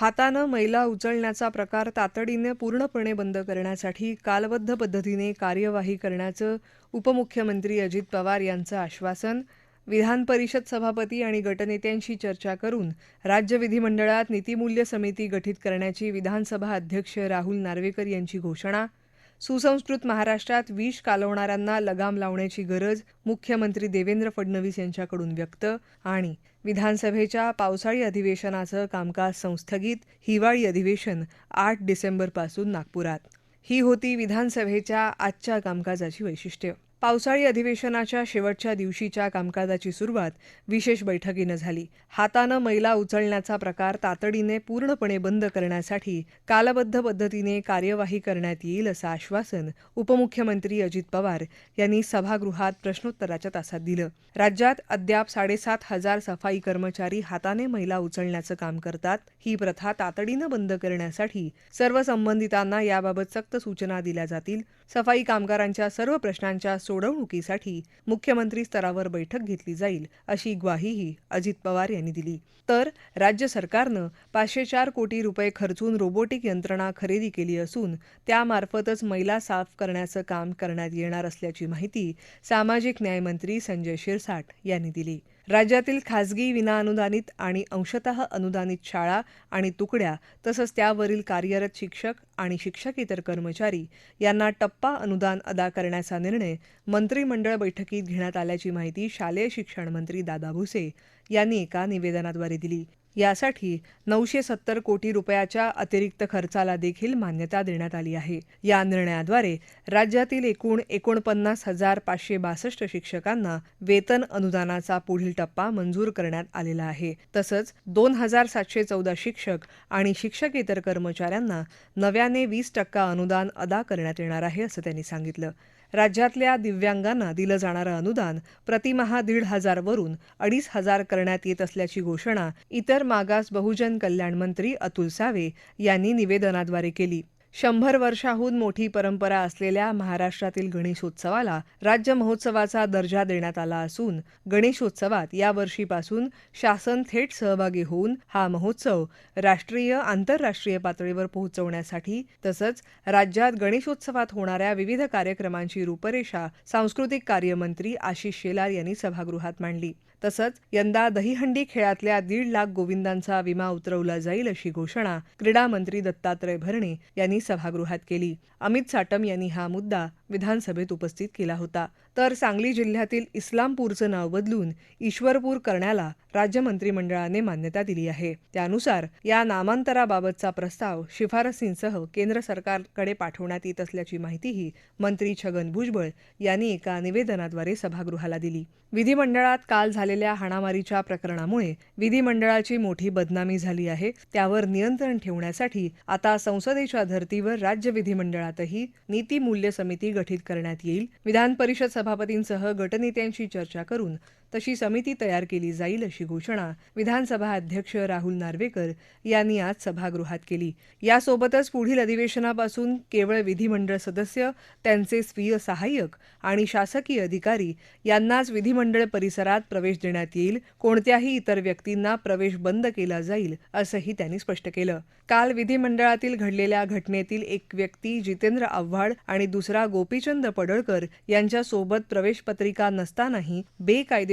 हातानं मैला उचलण्याचा प्रकार तातडीने पूर्णपणे बंद करण्यासाठी कालबद्ध पद्धतीने कार्यवाही करण्याचं उपमुख्यमंत्री अजित पवार यांचं आश्वासन विधान परिषद सभापती आणि गटनेत्यांशी चर्चा करून राज्य विधिमंडळात नीतिमूल्य समिती गठीत करण्याची विधानसभा अध्यक्ष राहुल नार्वेकर यांची घोषणा सुसंस्कृत महाराष्ट्रात विष कालवणाऱ्यांना लगाम लावण्याची गरज मुख्यमंत्री देवेंद्र फडणवीस यांच्याकडून व्यक्त. आणि विधानसभेच्या पावसाळी अधिवेशनाचं कामकाज संस्थगित हिवाळी अधिवेशन आठ डिसेंबरपासून नागपुरात. ही होती विधानसभेच्या आजच्या कामकाजाची वैशिष्ट्य. पावसाळी अधिवेशनाच्या शेवटच्या दिवशीच्या कामकाजाची सुरुवात विशेष बैठकीनं झाली. हातानं मैला उचलण्याचा प्रकार तातडीने पूर्णपणे बंद करण्यासाठी कालबद्ध पद्धतीने कार्यवाही करण्यात येईल असं आश्वासन उपमुख्यमंत्री अजित पवार यांनी सभागृहात प्रश्नोत्तराच्या तासात दिलं. राज्यात अद्याप साडेसात हजार सफाई कर्मचारी हाताने मैला उचलण्याचं काम करतात. ही प्रथा तातडीनं बंद करण्यासाठी सर्व संबंधितांना याबाबत सक्त सूचना दिल्या जातील. सफाई कामगारांच्या सर्व प्रश्नांच्या सोडवणुकीसाठी मुख्यमंत्री स्तरावर बैठक घेतली जाईल अशी ग्वाहीही अजित पवार यांनी दिली. तर राज्य सरकारनं पाचशे चार कोटी रुपये खर्चून रोबोटिक यंत्रणा खरेदी केली असून त्यामार्फतच मैला साफ करण्याचं काम करण्यात येणार असल्याची माहिती सामाजिक न्यायमंत्री संजय शिरसाट यांनी दिली. राज्यातील खासगी विनाअनुदानित आणि अंशतः अनुदानित शाळा आणि तुकड्या तसंच त्यावरील कार्यरत शिक्षक आणि शिक्षकेतर कर्मचारी यांना टप्पा अनुदान अदा करण्याचा निर्णय मंत्रिमंडळ बैठकीत घेण्यात आल्याची माहिती शालेय शिक्षण मंत्री दादा भुसे यांनी एका निवेदनाद्वारे दिली. यासाठी नऊशे सत्तर कोटी रुपयाच्या अतिरिक्त खर्चाला देखील मान्यता देण्यात आली आहे. या निर्णयाद्वारे राज्यातील एकूण एकोणपन्नास हजार पाचशे बासष्ट शिक्षकांना वेतन अनुदानाचा पुढील टप्पा मंजूर करण्यात आलेला आहे. तसंच दोन हजार सातशे चौदा शिक्षक आणि शिक्षकेतर कर्मचाऱ्यांना नव्याने वीस टक्का अनुदान अदा करण्यात येणार आहे असं त्यांनी सांगितलं. राज्यातल्या दिव्यांगांना दिलं जाणारं अनुदान प्रतिमहा दीड हजारवरून अडीच हजार करण्यात येत असल्याची घोषणा इतर मागास बहुजन कल्याण मंत्री अतुल सावे यांनी निवेदनाद्वारे केली. शंभर वर्षाहून मोठी परंपरा असलेल्या महाराष्ट्रातील गणेशोत्सवाला राज्य महोत्सवाचा दर्जा देण्यात आला असून गणेशोत्सवात यावर्षीपासून शासन थेट सहभागी होऊन हा महोत्सव राष्ट्रीय आंतरराष्ट्रीय पातळीवर पोहोचवण्यासाठी तसंच राज्यात गणेशोत्सवात होणाऱ्या विविध कार्यक्रमांची रूपरेषा सांस्कृतिक कार्यमंत्री आशिष शेलार यांनी सभागृहात मांडली. तसंच यंदा दहीहंडी खेळातल्या दीड लाख गोविंदांचा विमा उतरवला जाईल अशी घोषणा क्रीडा मंत्री दत्तात्रय भरणे यांनी सभागृहात केली. अमित साटम यांनी हा मुद्दा विधानसभेत उपस्थित केला होता. तर सांगली जिल्ह्यातील इस्लामपूरचं नाव बदलून ईश्वरपूर करण्याला राज्य मंत्रिमंडळाने मान्यता दिली आहे. त्यानुसार या नामांतराबाबतचा प्रस्ताव शिफारसींसह केंद्र सरकारकडे पाठवण्यात येत असल्याची माहितीही मंत्री छगन भुजबळ यांनी एका निवेदनाद्वारे सभागृहाला दिली. विधिमंडळात काल झालेल्या हाणामारीच्या प्रकरणामुळे विधिमंडळाची मोठी बदनामी झाली आहे. त्यावर नियंत्रण ठेवण्यासाठी आता संसदेच्या धर्तीवर राज्य विधिमंडळातही नीती मूल्य समिती गठीत करण्यात येईल. विधान परिषद सभापतींसह गटनेत्यांशी चर्चा करून तशी समिती तयार केली जाईल अशी घोषणा विधानसभा अध्यक्ष राहुल नार्वेकर यांनी आज सभागृहात केली. यासोबतच पुढील अधिवेशनापासून केवळ विधिमंडळ सदस्य त्यांचे स्वीय सहाय्यक आणि शासकीय अधिकारी यांनाच विधिमंडळ परिसरात प्रवेश देण्यात येईल कोणत्याही इतर व्यक्तींना प्रवेश बंद केला जाईल असंही त्यांनी स्पष्ट केलं. काल विधिमंडळातील घडलेल्या घटनेतील एक व्यक्ती जितेंद्र आव्हाड आणि दुसरा गोपीचंद पडळकर यांच्यासोबत प्रवेशपत्रिका नसतानाही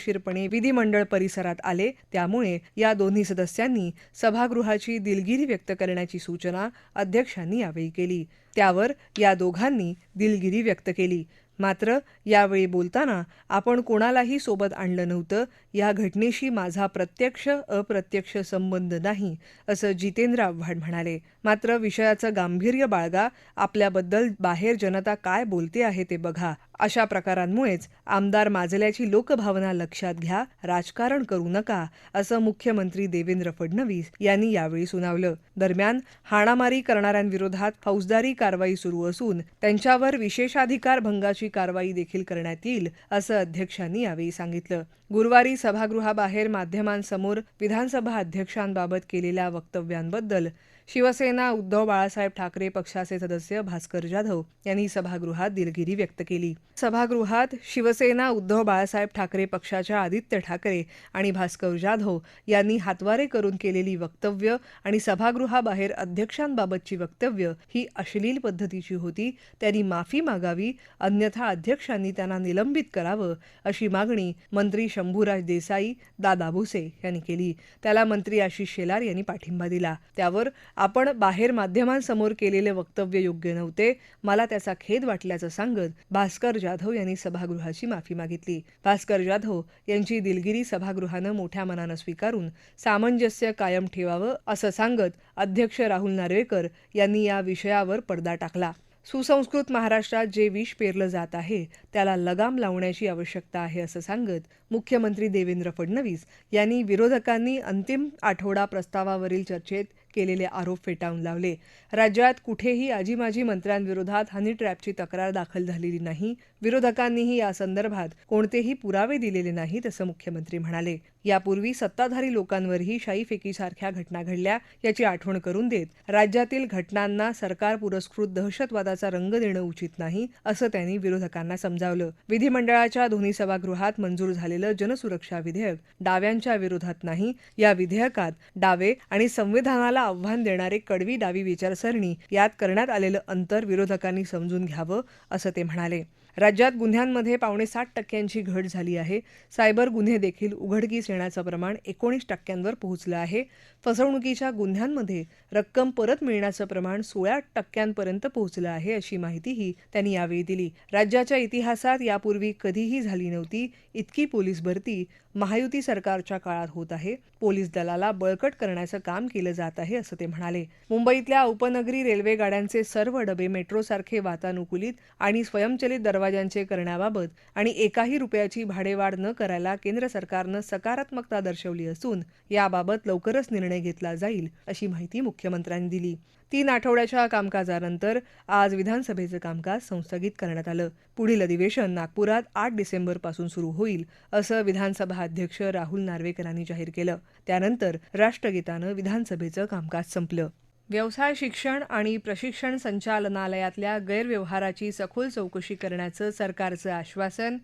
बेकायदेशीरपणे विधिमंडळ परिसरात आले. त्यामुळे या दोन्ही सदस्यांनी सभागृहाची दिलगिरी व्यक्त करण्याची सूचना अध्यक्षांनी यावेळी केली. त्यावर या दोघांनी दिलगिरी व्यक्त केली. मात्र यावेळी बोलताना आपण कोणालाही सोबत आणलं नव्हतं. या घटनेशी माझा प्रत्यक्ष अप्रत्यक्ष संबंध नाही असं जितेंद्र आव्हाड म्हणाले. मात्र विषयाचं गांभीर्य बाळगा. आपल्याबद्दल बाहेर जनता काय बोलते आहे ते बघा. अशा प्रकारांमुळेच आमदार माजल्याची लोकभावना लक्षात घ्या राजकारण करू नका असं मुख्यमंत्री देवेंद्र फडणवीस यांनी यावेळी सुनावलं. दरम्यान हाणामारी करणाऱ्यांविरोधात फौजदारी कारवाई सुरू असून त्यांच्यावर विशेषाधिकार भंगाची कारवाई देखील करण्यात येईल असं अध्यक्षांनी यावेळी सांगितलं. गुरुवारी सभागृहाबाहेर माध्यमांसमोर विधानसभा अध्यक्षांबाबत केलेल्या वक्तव्यांबद्दल शिवसेना उद्धव बाळासाहेब ठाकरे पक्षाचे सदस्य भास्कर जाधव यांनी सभागृहात दिलगिरी व्यक्त केली. सभागृहात शिवसेना उद्धव बाळासाहेब ठाकरे पक्षाच्या आदित्य ठाकरे आणि भास्कर जाधव यांनी हातवारे करून केलेली वक्तव्य आणि सभागृहाबाहेर अध्यक्षांबाबतची वक्तव्य ही अश्लील पद्धतीची होती. त्यांनी माफी मागावी अन्यथा अध्यक्षांनी त्यांना निलंबित करावं अशी मागणी मंत्री शंभूराज देसाई दादा भुसे यांनी केली. त्याला मंत्री आशिष शेलार यांनी पाठिंबा दिला. त्यावर आपण बाहेर माध्यमांसमोर केलेले वक्तव्य योग्य नव्हते. मला त्याचा खेद वाटल्याचं सांगत भास्कर जाधव यांनी सभागृहाची माफी मागितली. भास्कर जाधव यांची दिलगिरी सभागृहानं मोठ्या मनानं स्वीकारून सामंजस्य कायम ठेवावं असं सांगत अध्यक्ष राहुल नार्वेकर यांनी या विषयावर पडदा टाकला. सुसंस्कृत महाराष्ट्रात जे विष पेरलं जात आहे त्याला लगाम लावण्याची आवश्यकता आहे असं सांगत मुख्यमंत्री देवेंद्र फडणवीस यांनी विरोधकांनी अंतिम आठवडा प्रस्तावावरील चर्चेत केलेले आरोप फेटाळून लावले. राज्यात कुठेही आजी माजी मंत्र्यांविरोधात हनी ट्रॅपची तक्रार दाखल झालेली नाही विरोधकांनीही या संदर्भात कोणतेही पुरावे दिलेले नाहीत असं मुख्यमंत्री म्हणाले. यापूर्वी सत्ताधारी लोकांवरही शाईफेकीसारख्या घटना घडल्या याची आठवण करून देत राज्यातील घटनांना सरकार पुरस्कृत दहशतवादाचा रंग देणं उचित नाही असं त्यांनी विरोधकांना समजावलं. विधिमंडळाच्या दोन्ही सभागृहात मंजूर झालेलं जनसुरक्षा विधेयक डाव्यांच्या विरोधात नाही या विधेयकात डावे आणि संविधानाला आव्हान देणारे कडवी डावी विचारसरणी यात करण्यात आलेलं अंतर विरोधकांनी समजून घ्यावं असं ते म्हणाले. राज्यात गुन्ह्यांमध्ये पावणेसाठ टक्क्यांची घट झाली आहे. सायबर गुन्हे देखील उघडकीस येण्याचं प्रमाण एकोणीस टक्क्यांवर पोहोचलं आहे. फसवणुकीच्या गुन्ह्यांमध्ये रक्कम परत मिळण्याचं प्रमाण सोळा टक्क्यांपर्यंत पोहोचलं आहे अशी माहितीही त्यांनी यावेळी दिली. राज्याच्या इतिहासात यापूर्वी कधीही झाली नव्हती. इतकी पोलीस भरती महायुती सरकारच्या काळात होत आहे. पोलीस दलाला बळकट करण्याचं काम केलं जात आहे असं ते म्हणाले. मुंबईतल्या उपनगरी रेल्वे गाड्यांचे सर्व डबे मेट्रोसारखे वातानुकूलित आणि स्वयंचलित दरवाजांचे करण्याबाबत आणि एकाही रुपयाची भाडेवाढ न करायला केंद्र सरकारनं सकारात्मकता दर्शवली असून याबाबत लवकरच निर्णय घेतला जाईल अशी माहिती मुख्यमंत्र्यांनी दिली. तीन आठवड्याच्या कामकाजानंतर आज विधानसभेचं कामकाज संस्थगित करण्यात आलं. पुढील अधिवेशन नागपुरात आठ डिसेंबरपासून सुरू होईल असं विधानसभा अध्यक्ष राहुल नार्वेकरांनी जाहीर केलं. त्यानंतर राष्ट्रगीतानं विधानसभेचं कामकाज संपलं. व्यवसाय शिक्षण आणि प्रशिक्षण संचालनालयातल्या गैरव्यवहाराची सखोल चौकशी करण्याचं सरकारचं आश्वासन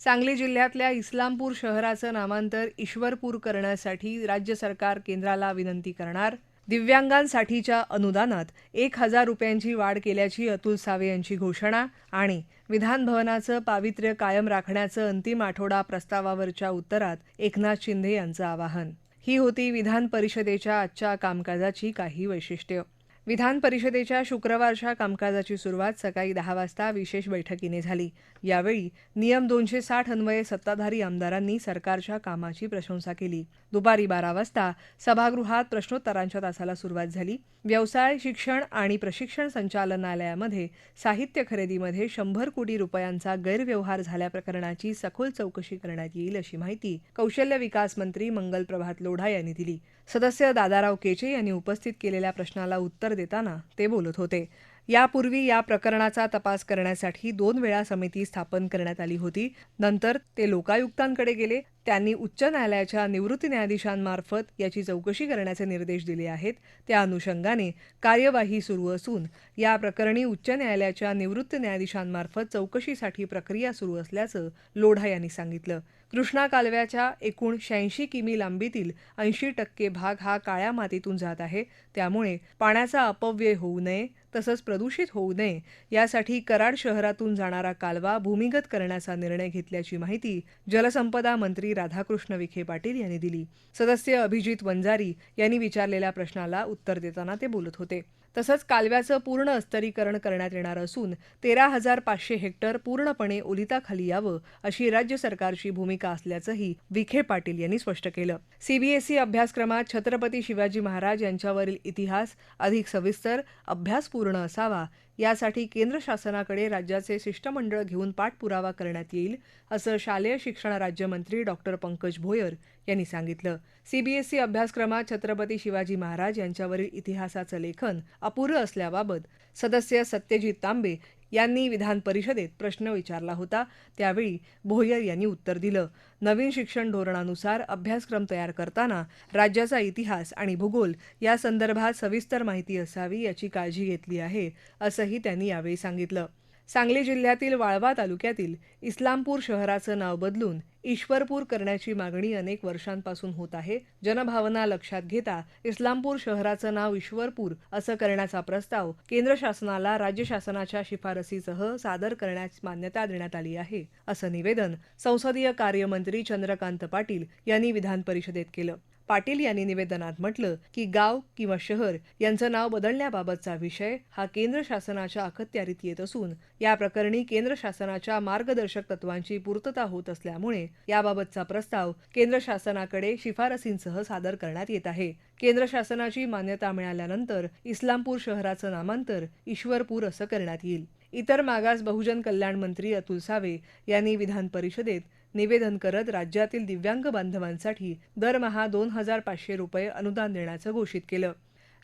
सांगली जिल्ह्यातल्या इस्लामपूर शहराचं नामांतर ईश्वरपूर करण्यासाठी राज्य सरकार केंद्राला विनंती करणार दिव्यांगांसाठीच्या अनुदानात एक हजार रुपयांची वाढ केल्याची अतुल सावे यांची घोषणा आणि विधानभवनाचं पावित्र्य कायम राखण्याचं अंतिम आठवडा प्रस्तावावरच्या उत्तरात एकनाथ शिंदे यांचं आवाहन. ही होती विधान परिषदेच्या आजच्या कामकाजाची काही वैशिष्ट्य. विधान परिषदेच्या शुक्रवारच्या कामकाजाची सुरुवात सकाळी दहा वाजता विशेष बैठकीने झाली. यावेळी नियम दोनशे साठ अन्वये सत्ताधारी आमदारांनी सरकारच्या कामाची प्रशंसा केली. दुपारी बारा वाजता सभागृहात प्रश्नोत्तरांच्या तासाला सुरुवात झाली. व्यवसाय शिक्षण आणि प्रशिक्षण संचालनालयामध्ये साहित्य खरेदीमध्ये शंभर कोटी रुपयांचा गैरव्यवहार झाल्याप्रकरणाची सखोल चौकशी करण्यात येईल अशी माहिती कौशल्य विकास मंत्री मंगल प्रभात लोढा यांनी दिली. सदस्य दादाराव केचे यांनी उपस्थित केलेल्या प्रश्नाला उत्तर देताना ते बोलत होते. यापूर्वी या प्रकरणाचा तपास करण्यासाठी दोन वेळा समिती स्थापन करण्यात आली होती. नंतर ते लोकायुक्तांकडे गेले. त्यांनी उच्च न्यायालयाच्या निवृत्ती न्यायाधीशांमार्फत याची चौकशी करण्याचे निर्देश दिले आहेत. त्या अनुषंगाने कार्यवाही सुरू असून या प्रकरणी उच्च न्यायालयाच्या निवृत्त न्यायाधीशांमार्फत चौकशीसाठी प्रक्रिया सुरू असल्याचं लोढा यांनी सांगितलं. कृष्णा कालव्याच्या एकूण शहाऐंशी किमी लांबीतील ऐंशी टक्के भाग हा काळ्या मातीतून जात आहे. त्यामुळे पाण्याचा अपव्यय होऊ नये तसंच प्रदूषित होऊ नये यासाठी कराड शहरातून जाणारा कालवा भूमिगत करण्याचा निर्णय घेतल्याची माहिती जलसंपदा मंत्री राधाकृष्ण विखे पाटील यांनी दिली. सदस्य अभिजित वंजारी यांनी विचारलेल्या प्रश्नाला उत्तर देताना ते बोलत होते. तसंच कालव्याचं पूर्ण अस्तरीकरण करण्यात येणार असून तेरा हजार पाचशे हेक्टर पूर्णपणे ओलिताखाली यावं अशी राज्य सरकारची भूमिका असल्याचंही विखे पाटील यांनी स्पष्ट केलं. सीबीएसई अभ्यासक्रमात छत्रपती शिवाजी महाराज यांच्यावरील इतिहास अधिक सविस्तर अभ्यासपूर्ण असावा यासाठी केंद्र शासनाकडे राज्याचे शिष्टमंडळ घेऊन पाठपुरावा करण्यात येईल असं शालेय शिक्षण राज्यमंत्री डॉक्टर पंकज भोयर यांनी सांगितलं. सीबीएसई अभ्यासक्रमात छत्रपती शिवाजी महाराज यांच्यावरील इतिहासाचं लेखन अपुरं असल्याबाबत सदस्य सत्यजित तांबे यांनी विधान परिषदेत प्रश्न विचारला होता. त्यावेळी भोयर यांनी उत्तर दिलं. नवीन शिक्षण धोरणानुसार अभ्यासक्रम तयार करताना राज्याचा इतिहास आणि भूगोल या संदर्भात सविस्तर माहिती असावी याची काळजी घेतली आहे असंही त्यांनी यावेळी सांगितलं. सांगली जिल्ह्यातील वाळवा तालुक्यातील इस्लामपूर शहराचं नाव बदलून ईश्वरपूर करण्याची मागणी अनेक वर्षांपासून होत आहे. जनभावना लक्षात घेता इस्लामपूर शहराचं नाव ईश्वरपूर असं करण्याचा प्रस्ताव केंद्र शासनाला राज्य शासनाच्या शिफारसीसह सादर करण्यास मान्यता देण्यात आली आहे असं निवेदन संसदीय कार्यमंत्री चंद्रकांत पाटील यांनी विधान परिषदेत केलं. पाटील यांनी निवेदनात म्हटलं की गाव किंवा शहर यांचं नाव बदलण्याबाबतचा विषय हा केंद्र शासनाच्या अखत्यारीत येत असून या प्रकरणी केंद्र शासनाच्या मार्गदर्शक तत्वांची पूर्तता होत असल्यामुळे याबाबतचा प्रस्ताव केंद्र शासनाकडे शिफारसींसह सादर करण्यात येत आहे. केंद्र शासनाची मान्यता मिळाल्यानंतर इस्लामपूर शहराचं नामांतर ईश्वरपूर असं करण्यात येईल. इतर मागास बहुजन कल्याण मंत्री अतुल सावे यांनी विधान परिषदेत निवेदन करत राज्यातील दिव्यांग बांधवांसाठी दरमहा दोन हजार पाचशे रुपये अनुदान देण्याचं घोषित केलं.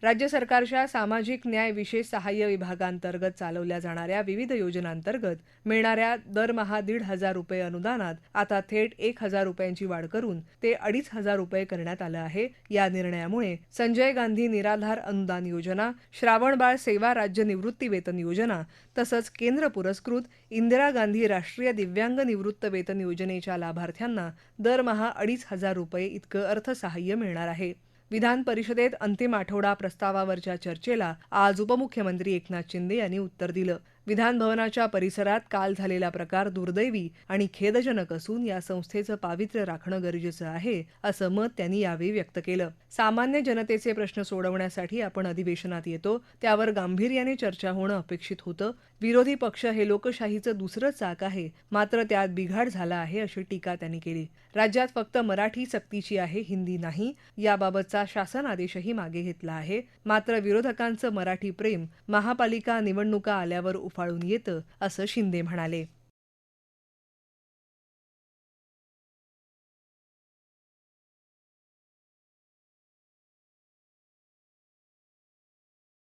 राज्य सरकारच्या सामाजिक न्याय विशेष सहाय्य विभागांतर्गत चालवल्या जाणाऱ्या विविध योजनांतर्गत मिळणाऱ्या दरमहा दीड हजार रुपये अनुदानात आता थेट एक हजार रुपयांची वाढ करून ते अडीच हजार रुपये करण्यात आलं आहे. या निर्णयामुळे संजय गांधी निराधार अनुदान योजना श्रावणबाळ सेवा राज्य निवृत्ती वेतन योजना तसंच केंद्र पुरस्कृत इंदिरा गांधी राष्ट्रीय दिव्यांग निवृत्त वेतन योजनेच्या लाभार्थ्यांना दरमहा अडीच हजार रुपये इतकं अर्थसहाय्य मिळणार आहे. विधान परिषदेत अंतिम आठवडा प्रस्तावावरच्या चर्चेला आज उपमुख्यमंत्री एकनाथ शिंदे यांनी उत्तर दिलं. विधानभवनाच्या परिसरात काल झालेला प्रकार दुर्दैवी आणि खेदजनक असून या संस्थेचं पावित्र्य राखणं गरजेचं आहे असं मत त्यांनी यावेळी व्यक्त केलं. सामान्य जनतेचे प्रश्न सोडवण्यासाठी आपण अधिवेशनात येतो त्यावर गांभीर्याने चर्चा होणं अपेक्षित होतं. विरोधी पक्ष हे लोकशाहीचं दुसरं चाक आहे मात्र त्यात बिघाड झाला आहे अशी टीका त्यांनी केली. राज्यात फक्त मराठी सक्तीची आहे हिंदी नाही याबाबतचा शासन आदेशही मागे घेतला आहे. मात्र विरोधकांचं मराठी प्रेम महापालिका निवडणुका आल्यावर उफाळून येतं असं शिंदे म्हणाले.